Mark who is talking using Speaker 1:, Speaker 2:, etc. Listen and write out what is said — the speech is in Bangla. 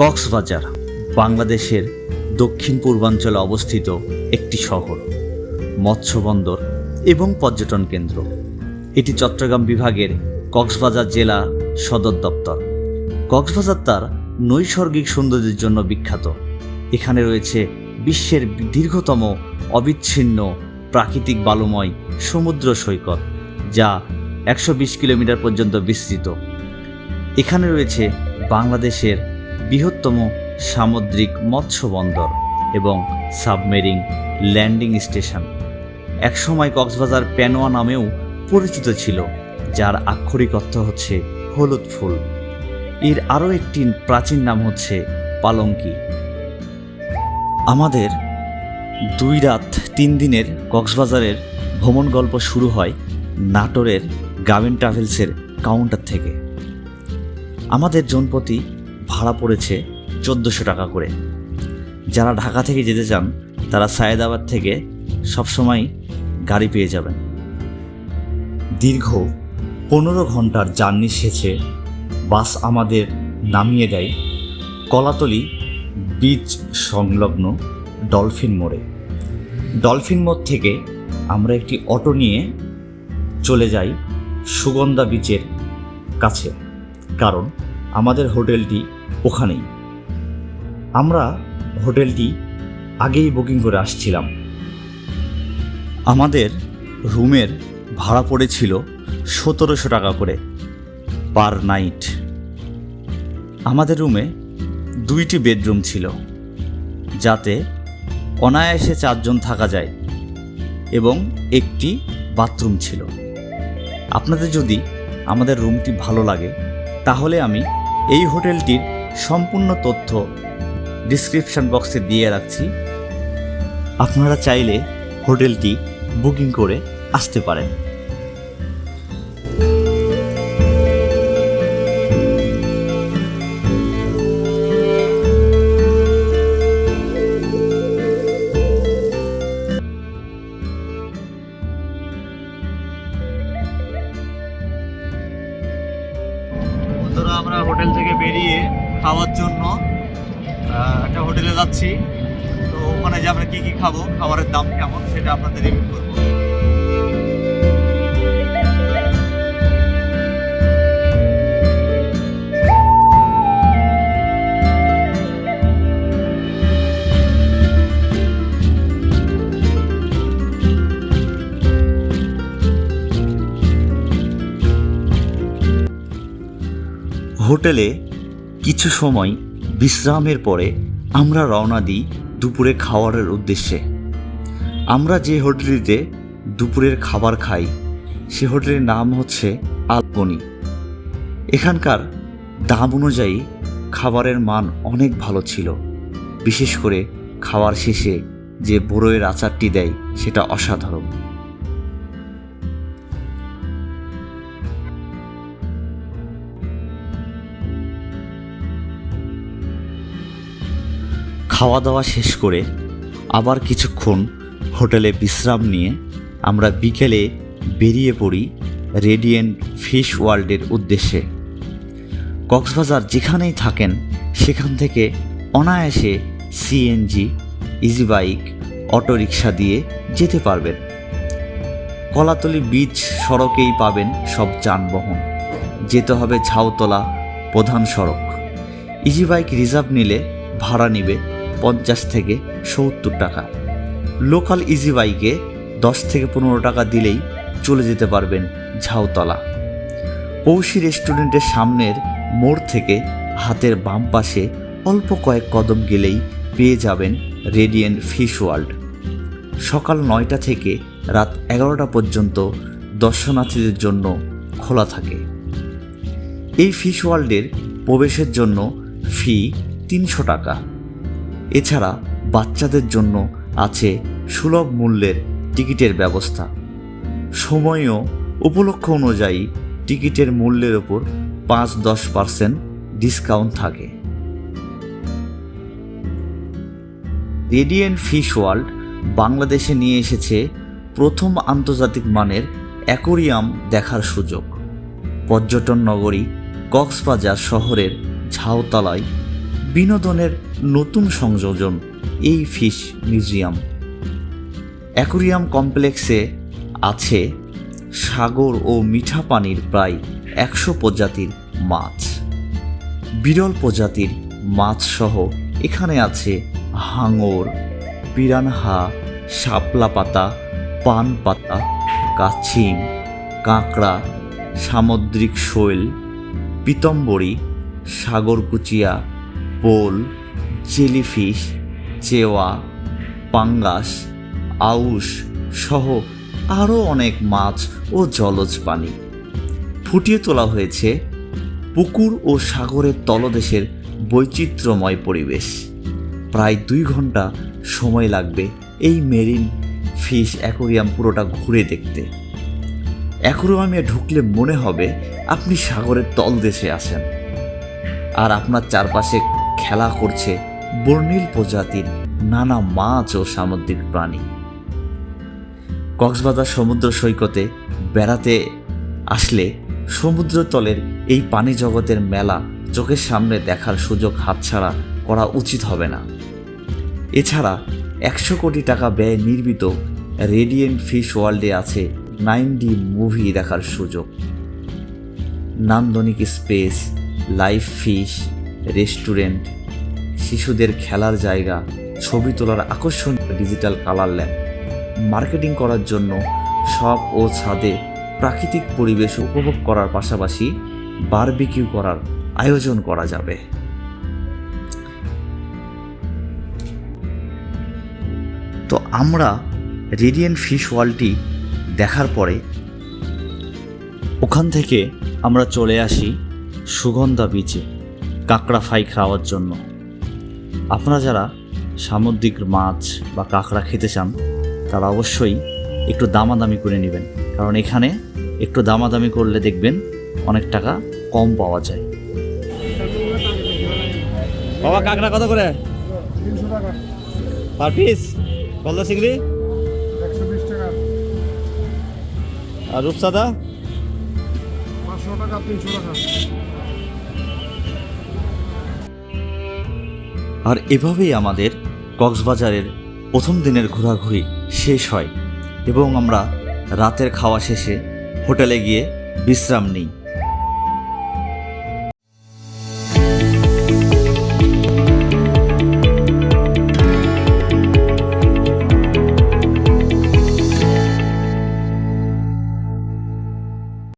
Speaker 1: কক্সবাজার, বাংলাদেশের দক্ষিণ পূর্বাঞ্চলে অবস্থিত একটি শহর, মৎস্য বন্দর এবং পর্যটন কেন্দ্র। এটি চট্টগ্রাম বিভাগের কক্সবাজার জেলা সদর দপ্তর। কক্সবাজার তার নৈসর্গিক সৌন্দর্যের জন্য বিখ্যাত। এখানে রয়েছে বিশ্বের দীর্ঘতম অবিচ্ছিন্ন প্রাকৃতিক বালুময় সমুদ্র সৈকত, যা একশো বিশ কিলোমিটার পর্যন্ত বিস্তৃত। এখানে রয়েছে বাংলাদেশের বৃহত্তম সামুদ্রিক মৎস্য বন্দর এবং সাবমেরিন ল্যান্ডিং স্টেশন। একসময় কক্সবাজার প্যানোয়া নামেও পরিচিত ছিল, যার আক্ষরিক অর্থ হচ্ছে হলুদ ফুল। এর আরও একটি প্রাচীন নাম হচ্ছে পালঙ্কি। আমাদের দুই রাত তিন দিনের কক্সবাজারের ভ্রমণ গল্প শুরু হয় নাটোরের গাভিন ট্রাভেলসের কাউন্টার থেকে। আমাদের জনপ্রতি ভাড়া পড়েছে চোদ্দোশো টাকা করে। যারা ঢাকা থেকে যেতে চান, তারা সায়েদাবাদ থেকে সবসময় গাড়ি পেয়ে যাবেন। দীর্ঘ পনেরো ঘণ্টার জার্নি শেষে বাস আমাদের নামিয়ে দেয় কলাতলি বিচ সংলগ্ন ডলফিন মোড়ে। ডলফিন মোড় থেকে আমরা একটি অটো নিয়ে চলে যাই সুগন্ধা বিচের কাছে। কারণ আমাদের হোটেলটি ওখানেই। আমরা হোটেলটি আগেই বুকিং করে আসছিলাম। আমাদের রুমের ভাড়া পড়েছিল সতেরোশো টাকা করে পার নাইট। আমাদের রুমে দুইটি বেডরুম ছিল, যাতে অনায়াসে চারজন থাকা যায় এবং একটি বাথরুম ছিল। আপনাদের যদি আমাদের রুমটি ভালো লাগে, তাহলে আমি এই হোটেলটির সম্পূর্ণ তথ্য ডিসক্রিপশন বক্সে দিয়ে রাখছি। আপনারা চাইলে হোটেলটি বুকিং করে আসতে পারেন। হোটেলে যাচ্ছি। তো ওখানে যে আমরা কি কি খাব, খাবারের দাম কেমন, সেটা আপনাদের রিভিউ করব। হোটেলে কিছু সময় বিশ্রামের পরে আমরা রওনা দিই দুপুরে খাওয়ারের উদ্দেশ্যে। আমরা যে হোটেলটিতে দুপুরের খাবার খাই, সে হোটেলের নাম হচ্ছে আলপনি এখানকার দাম অনুযায়ী খাবারের মান অনেক ভালো ছিল। বিশেষ করে খাওয়ার শেষে যে বড়ইয়ের আচারটি দেয়, সেটা অসাধারণ। খাওয়া দাওয়া শেষ করে আবার কিছুক্ষণ হোটেলে বিশ্রাম নিয়ে আমরা বিকেলে বেরিয়ে পড়ি রেডিয়েন্ট ফিশ ওয়ার্ল্ডের উদ্দেশ্যে। কক্সবাজার যেখানেই থাকেন, সেখান থেকে অনায়াসে সিএনজি ইজি বাইক অটোরিকশা দিয়ে যেতে পারবেন। কলাতলি বিচ সড়কেই পাবেন সব যানবাহন। যেতে হবে ঝাউতলা প্রধান সড়ক। ইজি বাইক রিজার্ভ নিলে ভাড়া নিবে পঞ্চাশ থেকে সত্তর টাকা। লোকাল ইজি বাইকে দশ থেকে পনেরো টাকা দিলেই চলে যেতে পারবেন ঝাউতলা। পৌষি রেস্টুরেন্টের সামনের মোড় থেকে হাতের বাম পাশে অল্প কয়েক কদম গেলেই পেয়ে যাবেন রেডিয়েন্ট ফিশ ওয়ার্ল্ড সকাল নয়টা থেকে রাত এগারোটা পর্যন্ত দর্শনার্থীদের জন্য খোলা থাকে। এই ফিশ ওয়ার্ল্ডের প্রবেশের জন্য ফি তিনশো টাকা। এছাড়া বাচ্চাদের জন্য আছে সুলভ মূল্যের টিকিটের ব্যবস্থা। সময়ও উপলক্ষ অনুযায়ী টিকিটের মূল্যের ওপর পাঁচ দশ পার্সেন্ট ডিসকাউন্ট থাকে। রেডিয়েন্ট ফিশ ওয়ার্ল্ড বাংলাদেশে নিয়ে এসেছে প্রথম আন্তর্জাতিক মানের অ্যাকোরিয়াম দেখার সুযোগ। পর্যটন নগরী কক্সবাজার শহরের ঝাউতলায় বিনোদনের নতুন সংযোজন, এই ফিশ মিউজিয়াম। অ্যাকুরিয়াম কমপ্লেক্সে আছে সাগর ও মিঠা পানির প্রায় একশো প্রজাতির মাছ। বিরল প্রজাতির মাছ সহ এখানে আছে হাঙর, পিরানহা, শাপলা পাতা, পান পাতা কাছিম কাঁকড়া, সামুদ্রিক শৈল, পিতম্বরী, সাগরকুচিয়া পোল জেলিফিশ চেওয়া পাঙ্গাস, আউশ সহ আরও অনেক মাছ ও জলজ প্রাণী। ফুটিয়ে তোলা হয়েছে পুকুর ও সাগরের তলদেশের বৈচিত্র্যময় পরিবেশ। প্রায় দুই ঘণ্টা সময় লাগবে এই মেরিন ফিশ অ্যাকোরিয়াম পুরোটা ঘুরে দেখতে। অ্যাকোরিয়ামে ঢুকলে মনে হবে আপনি সাগরের তলদেশে আছেন। আর আপনার চারপাশে খেলা করছে বর্ণিল প্রজাতির নানা মাছ ও সামুদ্রিক প্রাণী। কক্সবাজার সমুদ্র সৈকতে বেড়াতে আসলে সমুদ্রতলের এই পানি জগতের মেলা চোখের সামনে দেখার সুযোগ হাতছাড়া করা উচিত হবে না। এছাড়া একশো কোটি টাকা ব্যয় নির্মিত রেডিয়েন্ট ফিশ ওয়ার্ল্ডে আছে নাইন ডি মুভি দেখার সুযোগ। নান্দনিক স্পেস, লাইভ ফিশ, রেস্টুরেন্ট শিশুদের খেলার জায়গা, ছবি তোলার আকর্ষণীয় ডিজিটাল কালার ল্যাব মার্কেটিং করার জন্য শপ ও ছাদে প্রাকৃতিক পরিবেশ উপভোগ করার পাশাপাশি বারবিকিউ করার আয়োজন করা যাবে। তো আমরা রেডিয়েন্ট ফিশ ওয়ালটি দেখার পরে ওখান থেকে আমরা চলে আসি সুগন্ধা বিচে কাঁকড়া ফ্রাই খাওয়ার জন্য। আপনারা যারা সামুদ্রিক মাছ বা কাঁকড়া খেতে চান, তারা অবশ্যই একটু দামাদামি করে নেবেন। কারণ এখানে একটু দামাদামি করলে দেখবেন অনেক টাকা কম পাওয়া যায়। বাবা, কাঁকড়া কত করে? Per piece? গলদা চিংড়ি? আর রূপসাদা?
Speaker 2: পাঁচশো টাকা, তিনশো টাকা।
Speaker 1: আর এভাবেই আমাদের কক্সবাজারের প্রথম দিনের ঘোরাঘুরি শেষ হয় এবং আমরা রাতের খাওয়া শেষে হোটেলে গিয়ে বিশ্রাম নিই।